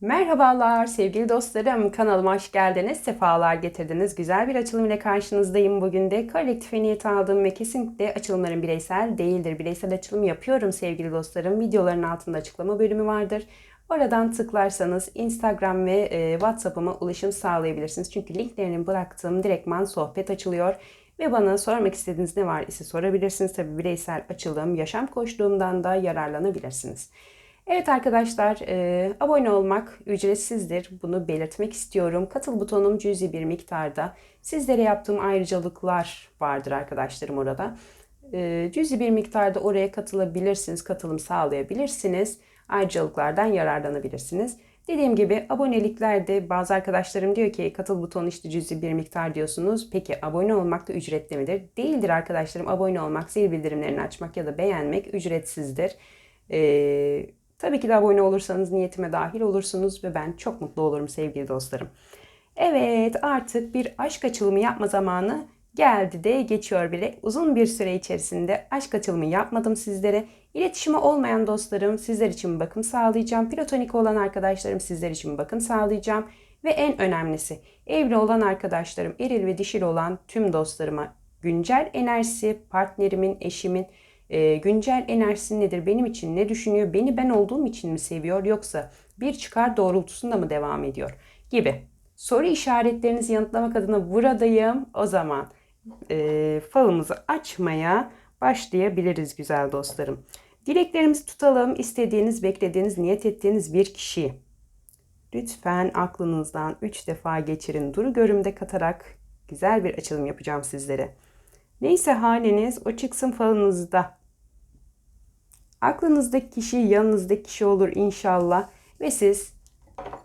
Merhabalar sevgili dostlarım. Kanalıma hoş geldiniz. Sefalar getirdiniz. Güzel bir açılım ile karşınızdayım. Bugün de kolektife niyet aldığım ve kesinlikle açılımlarım bireysel değildir. Bireysel açılım yapıyorum sevgili dostlarım. Videoların altında açıklama bölümü vardır. Oradan tıklarsanız Instagram ve e, WhatsApp'ıma ulaşım sağlayabilirsiniz. Çünkü linklerini bıraktığım direktman sohbet açılıyor. Ve bana sormak istediğiniz ne var ise sorabilirsiniz. Tabi bireysel açılım, yaşam koçluğumdan da yararlanabilirsiniz. Evet arkadaşlar, e, abone olmak ücretsizdir. Bunu belirtmek istiyorum. Katıl butonum cüzi bir miktarda. Sizlere yaptığım ayrıcalıklar vardır arkadaşlarım orada. E, cüzi bir miktarda oraya katılabilirsiniz, katılım sağlayabilirsiniz. Ayrıcalıklardan yararlanabilirsiniz. Dediğim gibi aboneliklerde bazı arkadaşlarım diyor ki katıl butonu işte cüzi bir miktar diyorsunuz. Peki abone olmak da ücretli midir? Değildir arkadaşlarım. Abone olmak, zil bildirimlerini açmak ya da beğenmek ücretsizdir. Ee, tabii ki de abone olursanız niyetime dahil olursunuz ve ben çok mutlu olurum sevgili dostlarım. Evet artık bir aşk açılımı yapma zamanı geldi de geçiyor bile. Uzun bir süre içerisinde aşk açılımı yapmadım sizlere. İletişimi olmayan dostlarım sizler için bakım sağlayacağım. Platonik olan arkadaşlarım sizler için bakım sağlayacağım. Ve en önemlisi evli olan arkadaşlarım, eril ve dişil olan tüm dostlarıma güncel enerjisi, partnerimin, eşimin e, güncel enerjisi nedir? Benim için ne düşünüyor? Beni ben olduğum için mi seviyor yoksa bir çıkar doğrultusunda mı devam ediyor? Gibi soru işaretlerinizi yanıtlamak adına buradayım. O zaman e, falımızı açmaya başlayabiliriz güzel dostlarım. Dileklerimizi tutalım. İstediğiniz, beklediğiniz, niyet ettiğiniz bir kişi. Lütfen aklınızdan 3 defa geçirin. Duru görümde katarak güzel bir açılım yapacağım sizlere. Neyse haliniz o çıksın falınızda. Aklınızdaki kişi yanınızdaki kişi olur inşallah. Ve siz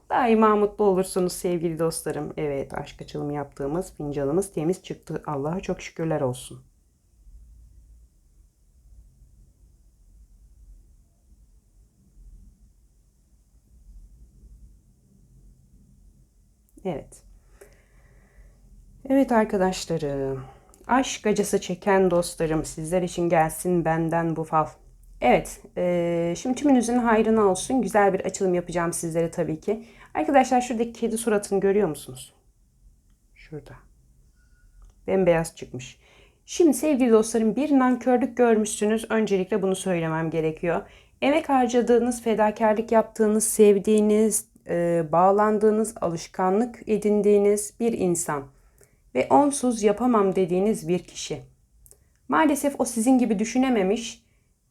daima mutlu olursunuz sevgili dostlarım. Evet aşk açılımı yaptığımız fincanımız temiz çıktı. Allah'a çok şükürler olsun. Evet. Evet arkadaşlarım. Aşk acısı çeken dostlarım sizler için gelsin benden bu fal. Evet, e, şimdi tümünüzün hayrına olsun. Güzel bir açılım yapacağım sizlere tabii ki. Arkadaşlar şuradaki kedi suratını görüyor musunuz? Şurada. Bembeyaz çıkmış. Şimdi sevgili dostlarım bir nankörlük görmüşsünüz. Öncelikle bunu söylemem gerekiyor. Emek harcadığınız, fedakarlık yaptığınız, sevdiğiniz, e, bağlandığınız, alışkanlık edindiğiniz bir insan ve onsuz yapamam dediğiniz bir kişi. Maalesef o sizin gibi düşünememiş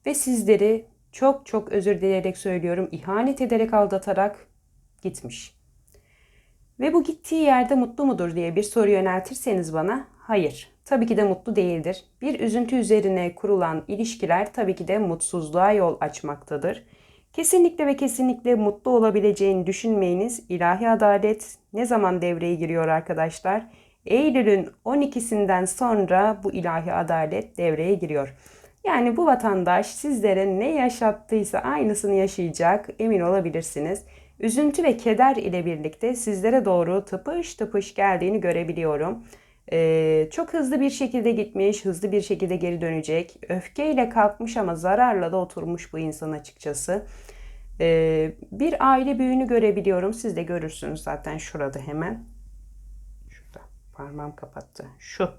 ve sizleri çok çok özür dileyerek söylüyorum ihanet ederek aldatarak gitmiş. Ve bu gittiği yerde mutlu mudur diye bir soru yöneltirseniz bana hayır. Tabii ki de mutlu değildir. Bir üzüntü üzerine kurulan ilişkiler tabii ki de mutsuzluğa yol açmaktadır. Kesinlikle ve kesinlikle mutlu olabileceğini düşünmeyiniz. İlahi adalet ne zaman devreye giriyor arkadaşlar? Eylül'ün 12'sinden sonra bu ilahi adalet devreye giriyor. Yani bu vatandaş sizlere ne yaşattıysa aynısını yaşayacak emin olabilirsiniz. Üzüntü ve keder ile birlikte sizlere doğru tıpış tıpış geldiğini görebiliyorum. Ee, çok hızlı bir şekilde gitmiş, hızlı bir şekilde geri dönecek. Öfkeyle kalkmış ama zararla da oturmuş bu insan açıkçası. Ee, bir aile büyüğünü görebiliyorum. Siz de görürsünüz zaten şurada hemen. Parmağım kapattı. Şu.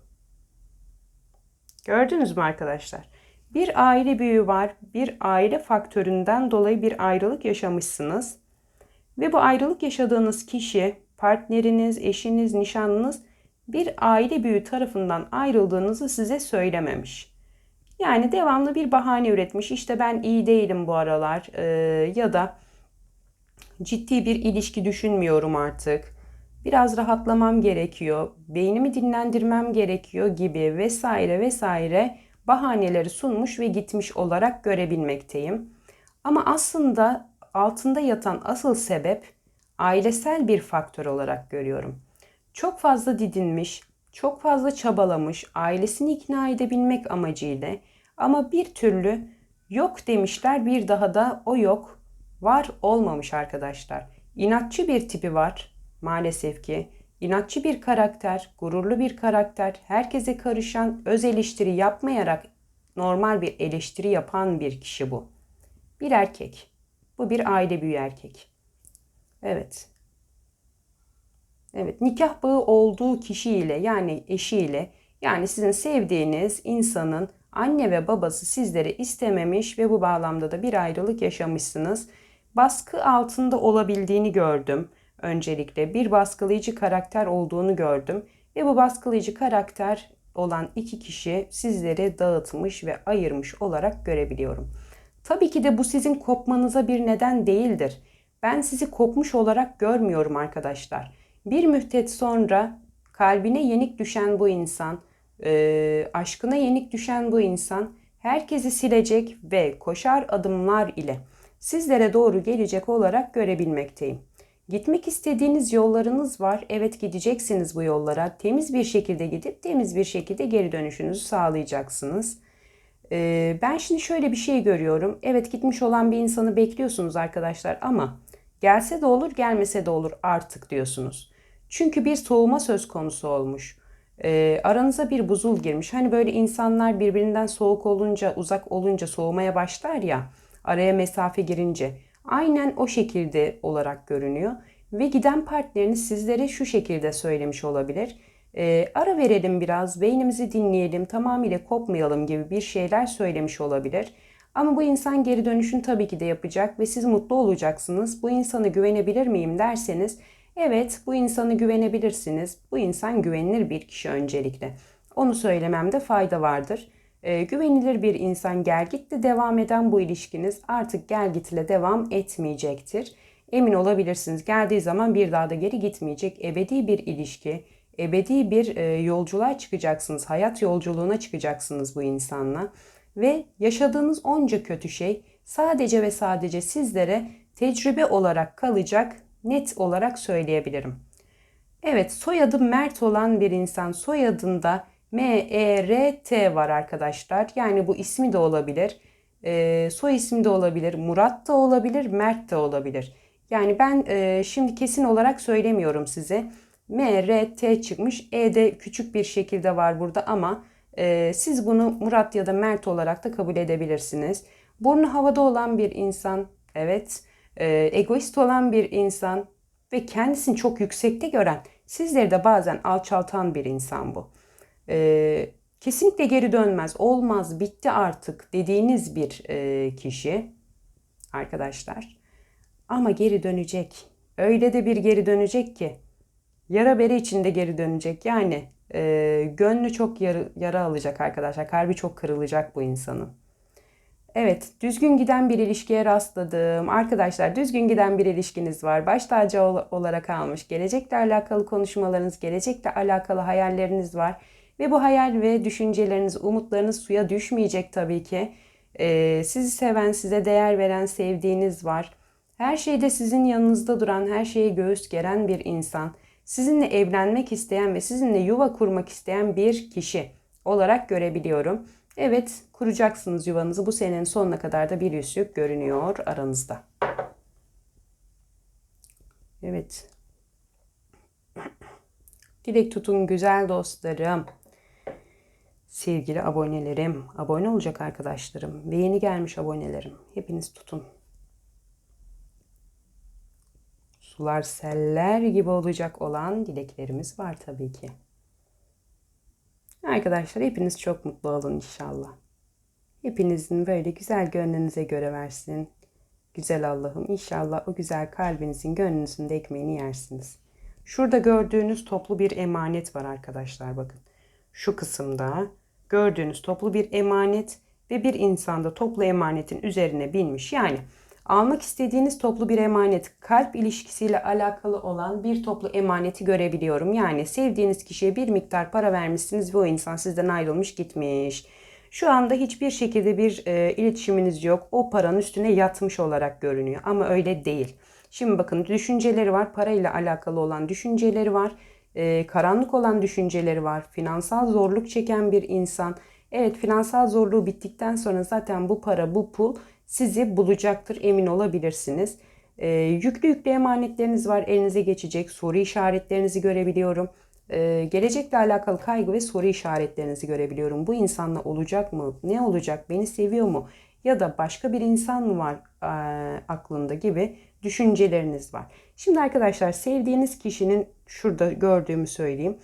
Gördünüz mü arkadaşlar? Bir aile büyüğü var. Bir aile faktöründen dolayı bir ayrılık yaşamışsınız. Ve bu ayrılık yaşadığınız kişi, partneriniz, eşiniz, nişanlınız bir aile büyüğü tarafından ayrıldığınızı size söylememiş. Yani devamlı bir bahane üretmiş. İşte ben iyi değilim bu aralar ee, ya da ciddi bir ilişki düşünmüyorum artık. Biraz rahatlamam gerekiyor. Beynimi dinlendirmem gerekiyor gibi vesaire vesaire bahaneleri sunmuş ve gitmiş olarak görebilmekteyim. Ama aslında altında yatan asıl sebep ailesel bir faktör olarak görüyorum. Çok fazla didinmiş, çok fazla çabalamış, ailesini ikna edebilmek amacıyla ama bir türlü yok demişler bir daha da o yok var olmamış arkadaşlar. İnatçı bir tipi var maalesef ki. İnatçı bir karakter, gururlu bir karakter, herkese karışan, öz eleştiri yapmayarak normal bir eleştiri yapan bir kişi bu. Bir erkek. Bu bir aile büyüğü erkek. Evet. Evet, nikah bağı olduğu kişiyle yani eşiyle yani sizin sevdiğiniz insanın anne ve babası sizleri istememiş ve bu bağlamda da bir ayrılık yaşamışsınız. Baskı altında olabildiğini gördüm öncelikle. Bir baskılayıcı karakter olduğunu gördüm ve bu baskılayıcı karakter olan iki kişi sizleri dağıtmış ve ayırmış olarak görebiliyorum. Tabii ki de bu sizin kopmanıza bir neden değildir. Ben sizi kopmuş olarak görmüyorum arkadaşlar. Bir müddet sonra kalbine yenik düşen bu insan, e, aşkına yenik düşen bu insan herkesi silecek ve koşar adımlar ile sizlere doğru gelecek olarak görebilmekteyim. Gitmek istediğiniz yollarınız var. Evet gideceksiniz bu yollara. Temiz bir şekilde gidip temiz bir şekilde geri dönüşünüzü sağlayacaksınız. Ee, ben şimdi şöyle bir şey görüyorum. Evet gitmiş olan bir insanı bekliyorsunuz arkadaşlar ama gelse de olur gelmese de olur artık diyorsunuz. Çünkü bir soğuma söz konusu olmuş. Ee, aranıza bir buzul girmiş. Hani böyle insanlar birbirinden soğuk olunca, uzak olunca soğumaya başlar ya. Araya mesafe girince. Aynen o şekilde olarak görünüyor. Ve giden partneriniz sizlere şu şekilde söylemiş olabilir. E, ara verelim biraz, beynimizi dinleyelim, tamamıyla kopmayalım gibi bir şeyler söylemiş olabilir. Ama bu insan geri dönüşün tabii ki de yapacak ve siz mutlu olacaksınız. Bu insana güvenebilir miyim derseniz, evet bu insanı güvenebilirsiniz. Bu insan güvenilir bir kişi öncelikle. Onu söylememde fayda vardır. E, güvenilir bir insan gel gitti devam eden bu ilişkiniz artık gel gitle devam etmeyecektir. Emin olabilirsiniz geldiği zaman bir daha da geri gitmeyecek ebedi bir ilişki, ebedi bir e, yolculuğa çıkacaksınız. Hayat yolculuğuna çıkacaksınız bu insanla. Ve yaşadığınız onca kötü şey sadece ve sadece sizlere tecrübe olarak kalacak net olarak söyleyebilirim. Evet soyadı Mert olan bir insan soyadında M-E-R-T var arkadaşlar. Yani bu ismi de olabilir. E, soy ismi de olabilir. Murat da olabilir. Mert de olabilir. Yani ben e, şimdi kesin olarak söylemiyorum size. M-R-T çıkmış. E de küçük bir şekilde var burada ama e, siz bunu Murat ya da Mert olarak da kabul edebilirsiniz. Burnu havada olan bir insan. Evet. E, egoist olan bir insan ve kendisini çok yüksekte gören, sizleri de bazen alçaltan bir insan bu e, kesinlikle geri dönmez, olmaz, bitti artık dediğiniz bir e, kişi arkadaşlar. Ama geri dönecek. Öyle de bir geri dönecek ki yara bere içinde geri dönecek. Yani e, gönlü çok yara, yara alacak arkadaşlar. Kalbi çok kırılacak bu insanın. Evet, düzgün giden bir ilişkiye rastladım. Arkadaşlar düzgün giden bir ilişkiniz var. Baş tacı olarak almış. Gelecekle alakalı konuşmalarınız, gelecekle alakalı hayalleriniz var. Ve bu hayal ve düşünceleriniz, umutlarınız suya düşmeyecek tabii ki. Ee, sizi seven, size değer veren, sevdiğiniz var. Her şeyde sizin yanınızda duran, her şeye göğüs geren bir insan. Sizinle evlenmek isteyen ve sizinle yuva kurmak isteyen bir kişi olarak görebiliyorum. Evet, kuracaksınız yuvanızı. Bu senenin sonuna kadar da bir yüzük görünüyor aranızda. Evet. Dilek tutun güzel dostlarım sevgili abonelerim, abone olacak arkadaşlarım ve yeni gelmiş abonelerim. Hepiniz tutun. Sular seller gibi olacak olan dileklerimiz var tabii ki. Arkadaşlar hepiniz çok mutlu olun inşallah. Hepinizin böyle güzel gönlünüze göre versin. Güzel Allah'ım inşallah o güzel kalbinizin gönlünüzün de ekmeğini yersiniz. Şurada gördüğünüz toplu bir emanet var arkadaşlar bakın. Şu kısımda gördüğünüz toplu bir emanet ve bir insanda toplu emanetin üzerine binmiş. Yani almak istediğiniz toplu bir emanet kalp ilişkisiyle alakalı olan bir toplu emaneti görebiliyorum. Yani sevdiğiniz kişiye bir miktar para vermişsiniz ve o insan sizden ayrılmış gitmiş. Şu anda hiçbir şekilde bir e, iletişiminiz yok. O paranın üstüne yatmış olarak görünüyor ama öyle değil. Şimdi bakın düşünceleri var. Parayla alakalı olan düşünceleri var e, karanlık olan düşünceleri var. Finansal zorluk çeken bir insan. Evet finansal zorluğu bittikten sonra zaten bu para, bu pul sizi bulacaktır emin olabilirsiniz. E, yüklü yüklü emanetleriniz var elinize geçecek. Soru işaretlerinizi görebiliyorum. E, gelecekle alakalı kaygı ve soru işaretlerinizi görebiliyorum. Bu insanla olacak mı? Ne olacak? Beni seviyor mu? Ya da başka bir insan mı var aklında gibi düşünceleriniz var. Şimdi arkadaşlar sevdiğiniz kişinin şurada gördüğümü söyleyeyim.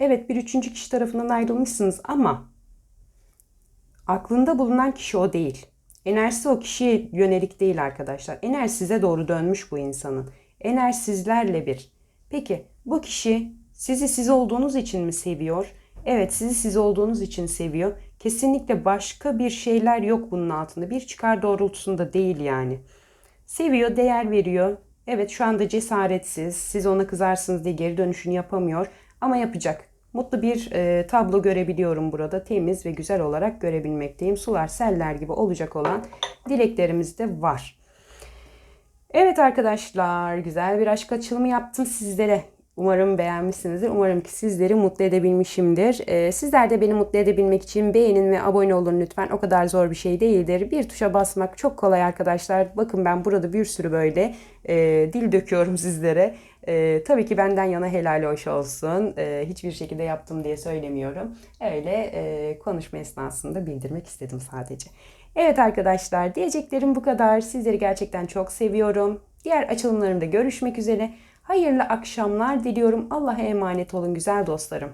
Evet bir üçüncü kişi tarafından ayrılmışsınız ama aklında bulunan kişi o değil. Enerjisi o kişiye yönelik değil arkadaşlar. Enerji size doğru dönmüş bu insanın. Enerji sizlerle bir. Peki bu kişi sizi siz olduğunuz için mi seviyor? Evet sizi siz olduğunuz için seviyor. Kesinlikle başka bir şeyler yok bunun altında. Bir çıkar doğrultusunda değil yani. Seviyor, değer veriyor. Evet şu anda cesaretsiz. Siz ona kızarsınız diye geri dönüşünü yapamıyor. Ama yapacak. Mutlu bir e, tablo görebiliyorum burada. Temiz ve güzel olarak görebilmekteyim. Sular seller gibi olacak olan dileklerimiz de var. Evet arkadaşlar güzel bir aşk açılımı yaptım sizlere. Umarım beğenmişsinizdir. Umarım ki sizleri mutlu edebilmişimdir. Ee, sizler de beni mutlu edebilmek için beğenin ve abone olun lütfen. O kadar zor bir şey değildir. Bir tuşa basmak çok kolay arkadaşlar. Bakın ben burada bir sürü böyle e, dil döküyorum sizlere. E, tabii ki benden yana helal hoş olsun. E, hiçbir şekilde yaptım diye söylemiyorum. Öyle e, konuşma esnasında bildirmek istedim sadece. Evet arkadaşlar diyeceklerim bu kadar. Sizleri gerçekten çok seviyorum. Diğer açılımlarımda görüşmek üzere. Hayırlı akşamlar diliyorum. Allah'a emanet olun güzel dostlarım.